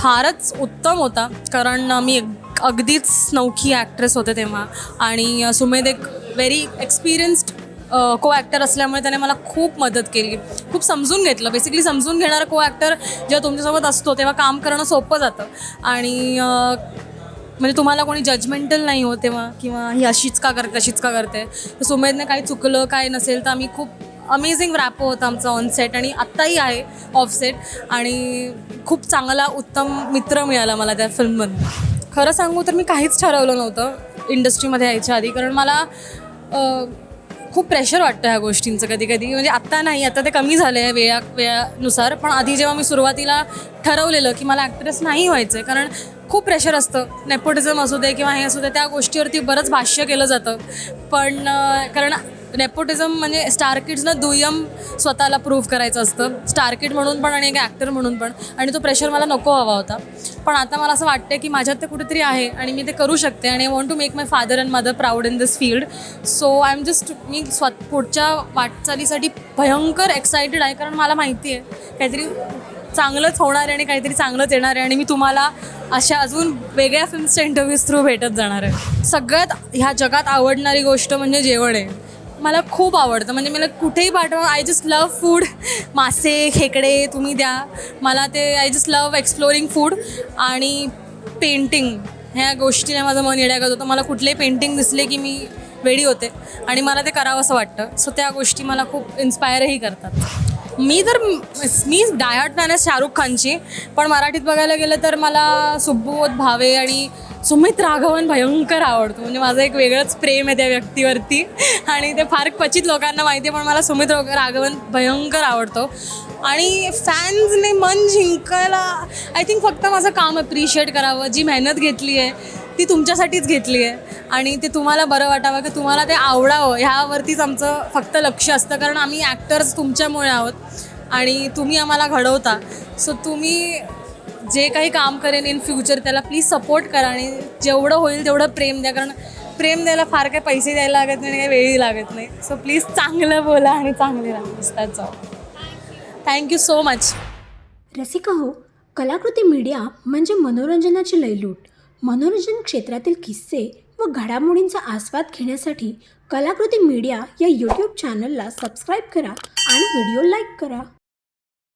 फारच उत्तम होता. कारण मी अगदीच नौखी ॲक्ट्रेस होते तेव्हा. आणि सुमेध एक व्हेरी एक्सपिरियन्स्ड को ॲक्टर असल्यामुळे त्याने मला खूप मदत केली. खूप समजून घेतलं. बेसिकली समजून घेणारा को ॲक्टर जेव्हा तुमच्यासोबत असतो तेव्हा काम करणं सोपं जातं. आणि म्हणजे तुम्हाला कोणी जजमेंटल नाही हो तेव्हा किंवा ही अशीच का करते अशीच का करते? तर सुमेधने काही चुकलं काय नसेल तर आम्ही खूप अमेझिंग रॅपो होता आमचं ऑनसेट आणि आत्ताही आहे ऑफसेट आणि खूप चांगला उत्तम मित्र मिळाला मला त्या फिल्ममधून खरं सांगू तर मी काहीच ठरवलं नव्हतं इंडस्ट्रीमध्ये यायच्या आधी कारण मला खूप प्रेशर वाटतं ह्या गोष्टींचं कधी कधी म्हणजे आत्ता नाही आता ते कमी झालं आहे वेळा वेळानुसार पण आधी जेव्हा मी सुरुवातीला ठरवलेलं की मला ॲक्ट्रेस नाही व्हायचं आहे कारण खूप प्रेशर असतं. नेपोटिझम असू दे किंवा हे असू दे त्या गोष्टीवरती बरंच भाष्य केलं जातं. पण कारण नेपोटिझम म्हणजे स्टारकिड्सनं दुय्यम स्वतःला प्रूव्ह करायचं असतं. स्टार किड म्हणून पण आणि एक ॲक्टर म्हणून पण. आणि तो प्रेशर मला नको हवा होता. पण आता मला असं वाटतं की माझ्यात ते कुठेतरी आहे आणि मी ते करू शकते आणि I want to make my father and mother proud in this field so I am just मी स्व पुढच्या वाटचालीसाठी भयंकर एक्सायटेड आहे कारण मला माहिती आहे काहीतरी चांगलंच होणार आहे आणि काहीतरी चांगलंच येणार आहे आणि मी तुम्हाला अशा अजून वेगळ्या फिल्म्सच्या इंटरव्ह्यूज थ्रू भेटत जाणार आहे. सगळ्यात ह्या जगात आवडणारी गोष्ट म्हणजे जेवण आहे. मला खूप आवडतं. म्हणजे मला कुठेही पाठवा. आय जस्ट लव फूड मासे खेकडे तुम्ही द्या. मला ते I just love exploring food आणि पेंटिंग ह्या गोष्टीने माझं मन येड्यागत होतं. मला कुठलेही पेंटिंग दिसले की मी वेडी होते. आणि मला ते करावं असं वाटतं. सो त्या गोष्टी मला खूप इन्स्पायरही करतात. मी तर मी डायहार्ट फॅन आहे शाहरुख खानची. पण मराठीत बघायला गेलं तर मला सुब्बोध भावे आणि सुमित राघवन भयंकर आवडतो. म्हणजे माझं एक वेगळंच प्रेम आहे त्या व्यक्तीवरती. आणि ते फार क्वचित लोकांना माहिती आहे पण मला सुमित राघवन भयंकर आवडतो. आणि फॅन्सने मन जिंकायला आय थिंक फक्त माझं काम अप्रिशिएट करावं. जी मेहनत घेतली आहे ती तुमच्यासाठीच घेतली आहे. आणि ते तुम्हाला बरं वाटावं की तुम्हाला ते आवडावं. ह्यावरतीच आमचं फक्त लक्ष असतं. कारण आम्ही ॲक्टर्स तुमच्यामुळे आहोत. आणि तुम्ही आम्हाला घडवता. सो तुम्ही जे काही काम करेन इन फ्युचर त्याला प्लीज सपोर्ट करा आणि जेवढं होईल तेवढं प्रेम द्या. कारण प्रेम द्यायला फार काही पैसे द्यायला लागत नाही आणि काही वेळही लागत नाही. सो प्लीज चांगलं बोला आणि चांगले राहा. त्याचं थँक्यू सो मच रसिका हो कलाकृती मीडिया म्हणजे मनोरंजनाची लयलूट. मनोरंजन क्षेत्रातील किस्से व घडामोडींचा आस्वाद घेण्यासाठी कलाकृती मीडिया या यूट्यूब चॅनलला सबस्क्राईब करा आणि व्हिडिओ लाईक करा.